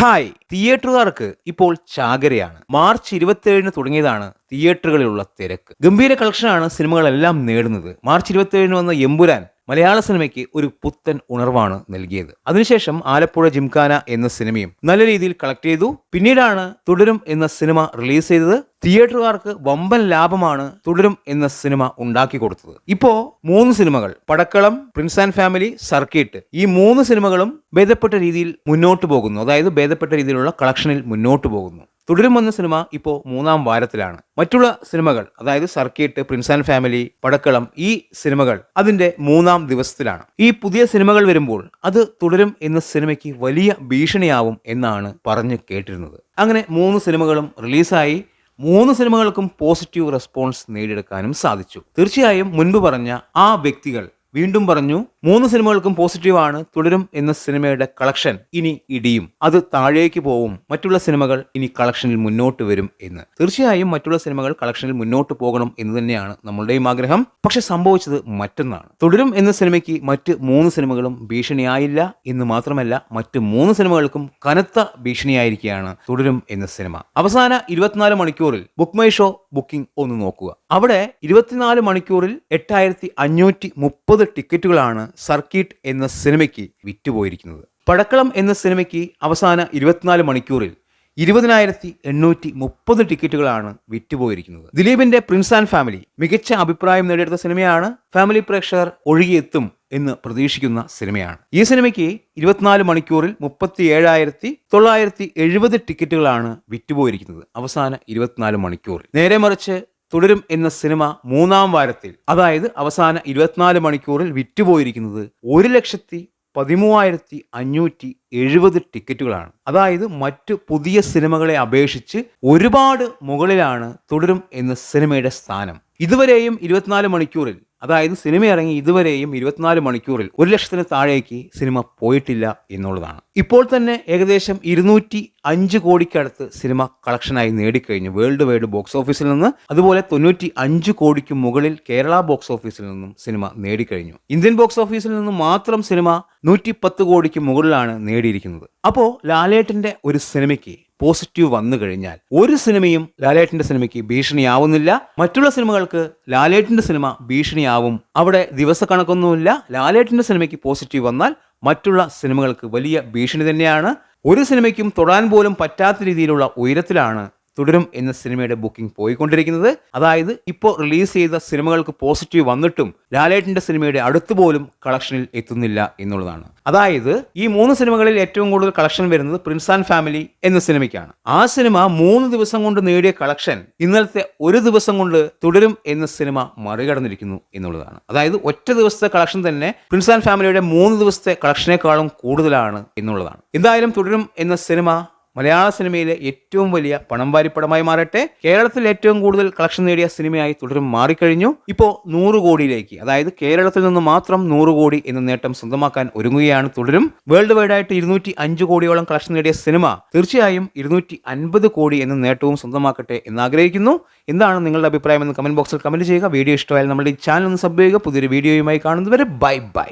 Hi തിയേറ്ററുകാർക്ക് ഇപ്പോൾ ചാകരയാണ്. March ഇരുപത്തിയേഴിന് തുടങ്ങിയതാണ് തിയേറ്ററുകളിലുള്ള തിരക്ക്. ഗംഭീര കളക്ഷനാണ് സിനിമകളെല്ലാം നേടുന്നത്. മാർച്ച് ഇരുപത്തിയേഴിന് വന്ന എമ്പുരാൻ മലയാള സിനിമയ്ക്ക് ഒരു പുത്തൻ ഉണർവാണ് നൽകിയത്. അതിനുശേഷം ആലപ്പുഴ ജിംഖാന എന്ന സിനിമയും നല്ല രീതിയിൽ കളക്ട് ചെയ്തു. പിന്നീടാണ് തുടരും എന്ന സിനിമ റിലീസ് ചെയ്തത്. തിയേറ്ററുകാർക്ക് വമ്പൻ ലാഭമാണ് തുടരും എന്ന സിനിമ ഉണ്ടാക്കി കൊടുത്തത്. ഇപ്പോ മൂന്ന് സിനിമകൾ Padakkalam prince and family Sarkeet ഈ മൂന്ന് സിനിമകളും ഭേദപ്പെട്ട രീതിയിൽ മുന്നോട്ട് പോകുന്നു. അതായത് ഭേദപ്പെട്ട രീതിയിലുള്ള കളക്ഷനിൽ മുന്നോട്ട് പോകുന്നു. തുടരും എന്ന സിനിമ ഇപ്പോൾ മൂന്നാം വാരത്തിലാണ്. മറ്റുള്ള സിനിമകൾ അതായത് Sarkeet prince and family Padakkalam ഈ സിനിമകൾ അതിന്റെ മൂന്നാം ദിവസത്തിലാണ്. ഈ പുതിയ സിനിമകൾ വരുമ്പോൾ അത് തുടരും എന്ന സിനിമയ്ക്ക് വലിയ ഭീഷണിയാവും എന്നാണ് പറഞ്ഞു കേട്ടിരുന്നത്. അങ്ങനെ മൂന്ന് സിനിമകളും റിലീസായി. മൂന്ന് സിനിമകൾക്കും പോസിറ്റീവ് റെസ്പോൺസ് നേടിയെടുക്കാനും സാധിച്ചു. തീർച്ചയായും മുൻപ് പറഞ്ഞ ആ വ്യക്തികൾ വീണ്ടും പറഞ്ഞു മൂന്ന് സിനിമകൾക്കും പോസിറ്റീവാണ് തുടരും എന്ന സിനിമയുടെ കളക്ഷൻ ഇനി ഇടിയും. അത് താഴേക്ക് പോവും. മറ്റുള്ള സിനിമകൾ ഇനി കളക്ഷനിൽ മുന്നോട്ട് വരും എന്ന്. തീർച്ചയായും മറ്റുള്ള സിനിമകൾ കളക്ഷനിൽ മുന്നോട്ട് പോകണം എന്ന് തന്നെയാണ് നമ്മളുടെയും ആഗ്രഹം. പക്ഷെ സംഭവിച്ചത് മറ്റൊന്നാണ്. തുടരും എന്ന സിനിമയ്ക്ക് മറ്റ് മൂന്ന് സിനിമകളും ഭീഷണിയായില്ല എന്ന് മാത്രമല്ല മറ്റ് മൂന്ന് സിനിമകൾക്കും കനത്ത ഭീഷണിയായിരിക്കുകയാണ് തുടരും എന്ന സിനിമ. അവസാന ഇരുപത്തിനാല് മണിക്കൂറിൽ ബുക്ക് മൈ ഷോ ബുക്കിംഗ് ഒന്ന് നോക്കുക. അവിടെ ഇരുപത്തിനാല് മണിക്കൂറിൽ എട്ടായിരത്തി അഞ്ഞൂറ്റി മുപ്പത് ടിക്കറ്റുകളാണ് സർക്കിട്ട് എന്ന സിനിമയ്ക്ക് വിറ്റുപോയിരിക്കുന്നത്. പടക്കളം എന്ന സിനിമയ്ക്ക് അവസാന ഇരുപത്തിനാല് മണിക്കൂറിൽ ഇരുപതിനായിരത്തി എണ്ണൂറ്റി മുപ്പത് ടിക്കറ്റുകളാണ് വിറ്റുപോയിരിക്കുന്നത്. ദിലീപിന്റെ പ്രിൻസ് ആൻഡ് ഫാമിലി മികച്ച അഭിപ്രായം നേടിയെടുത്ത സിനിമയാണ് ഫാമിലി പ്രേക്ഷകർ ഒഴുകിയെത്തും എന്ന് പ്രതീക്ഷിക്കുന്ന സിനിമയാണ്. ഈ സിനിമയ്ക്ക് ഇരുപത്തിനാല് മണിക്കൂറിൽ മുപ്പത്തി ഏഴായിരത്തി തൊള്ളായിരത്തി എഴുപത് ടിക്കറ്റുകളാണ് വിറ്റുപോയിരിക്കുന്നത് അവസാന ഇരുപത്തിനാല് മണിക്കൂറിൽ. നേരെ മറിച്ച് തുടരും എന്ന സിനിമ മൂന്നാം വാരത്തിൽ. അതായത് അവസാന ഇരുപത്തിനാല് മണിക്കൂറിൽ വിറ്റുപോയിരിക്കുന്നത് ഒരു ലക്ഷത്തി പതിമൂവായിരത്തി അഞ്ഞൂറ്റി എഴുപത് ടിക്കറ്റുകളാണ്. അതായത് മറ്റ് പുതിയ സിനിമകളെ അപേക്ഷിച്ച് ഒരുപാട് മുകളിലാണ് തുടരും എന്ന സിനിമയുടെ സ്ഥാനം. ഇതുവരെയും ഇരുപത്തിനാല് മണിക്കൂറിൽ അതായത് സിനിമ ഇറങ്ങി ഇതുവരെയും ഇരുപത്തിനാല് മണിക്കൂറിൽ ഒരു ലക്ഷത്തിന് താഴേക്ക് സിനിമ പോയിട്ടില്ല എന്നുള്ളതാണ്. ഇപ്പോൾ തന്നെ ഏകദേശം ഇരുന്നൂറ്റി അഞ്ച് കോടിക്കടുത്ത് സിനിമ കളക്ഷനായി നേടിക്കഴിഞ്ഞു. വേൾഡ് വൈഡ് ബോക്സ് ഓഫീസിൽ നിന്ന് അതുപോലെ തൊണ്ണൂറ്റി അഞ്ച് കോടിക്ക് മുകളിൽ കേരള ബോക്സ് ഓഫീസിൽ നിന്നും സിനിമ നേടിക്കഴിഞ്ഞു. ഇന്ത്യൻ ബോക്സ് ഓഫീസിൽ നിന്ന് മാത്രം സിനിമ നൂറ്റി പത്ത് കോടിക്ക് മുകളിലാണ് നേടിയിരിക്കുന്നത്. അപ്പോൾ ലാലേട്ടന്റെ ഒരു സിനിമയ്ക്ക് പോസിറ്റീവ് വന്നു കഴിഞ്ഞാൽ ഒരു സിനിമയും ലാലേട്ടന്റെ സിനിമയ്ക്ക് ഭീഷണിയാവുന്നില്ല. മറ്റുള്ള സിനിമകൾക്ക് ലാലേട്ടന്റെ സിനിമ ഭീഷണിയാവും. അവിടെ ദിവസക്കണക്കൊന്നുമില്ല. ലാലേട്ടന്റെ സിനിമയ്ക്ക് പോസിറ്റീവ് വന്നാൽ മറ്റുള്ള സിനിമകൾക്ക് വലിയ ഭീഷണി തന്നെയാണ്. ഒരു സിനിമയ്ക്കും തൊടാൻ പോലും പറ്റാത്ത രീതിയിലുള്ള ഉയരത്തിലാണ് തുടരും എന്ന സിനിമയുടെ ബുക്കിംഗ് പോയിക്കൊണ്ടിരിക്കുന്നത്. അതായത് ഇപ്പോൾ റിലീസ് ചെയ്ത സിനിമകൾക്ക് പോസിറ്റീവ് വന്നിട്ടും ലാലേട്ടന്റെ സിനിമയുടെ അടുത്ത് പോലും കളക്ഷനിൽ എത്തുന്നില്ല എന്നുള്ളതാണ്. അതായത് ഈ മൂന്ന് സിനിമകളിൽ ഏറ്റവും കൂടുതൽ കളക്ഷൻ വരുന്നത് പ്രിൻസ് ആൻഡ് ഫാമിലി എന്ന സിനിമയ്ക്കാണ്. ആ സിനിമ മൂന്ന് ദിവസം കൊണ്ട് നേടിയ കളക്ഷൻ ഇന്നലത്തെ ഒരു ദിവസം കൊണ്ട് തുടരും എന്ന സിനിമ മറികടന്നിരിക്കുന്നു എന്നുള്ളതാണ്. അതായത് ഒറ്റ ദിവസത്തെ കളക്ഷൻ തന്നെ പ്രിൻസ് ആൻഡ് ഫാമിലിയുടെ മൂന്ന് ദിവസത്തെ കളക്ഷനേക്കാളും കൂടുതലാണ് എന്നുള്ളതാണ്. എന്തായാലും തുടരും എന്ന സിനിമ മലയാള സിനിമയിലെ ഏറ്റവും വലിയ പണം വാരിപ്പടമായി മാറട്ടെ. കേരളത്തിൽ ഏറ്റവും കൂടുതൽ കളക്ഷൻ നേടിയ സിനിമയായി തുടരും മാറിക്കഴിഞ്ഞു. ഇപ്പോൾ നൂറ് കോടിയിലേക്ക് അതായത് കേരളത്തിൽ നിന്ന് മാത്രം നൂറ് കോടി എന്ന നേട്ടം സ്വന്തമാക്കാൻ ഒരുങ്ങുകയാണ് തുടരും. വേൾഡ് വൈഡ് ആയിട്ട് ഇരുന്നൂറ്റി അഞ്ച് കോടിയോളം കളക്ഷൻ നേടിയ സിനിമ തീർച്ചയായും ഇരുന്നൂറ്റി അൻപത് കോടി എന്ന നേട്ടവും സ്വന്തമാക്കട്ടെ എന്ന് ആഗ്രഹിക്കുന്നു എന്താണ് നിങ്ങളുടെ അഭിപ്രായം എന്ന് കമന്റ് ബോക്സിൽ കമന്റ് ചെയ്യുക. വീഡിയോ ഇഷ്ടമായാലും നമ്മുടെ ഈ ചാനൽ ഒന്ന് സബ് ചെയ്യുക. പുതിയൊരു വീഡിയോയുമായി കാണുന്നതുവരെ ബൈ ബൈ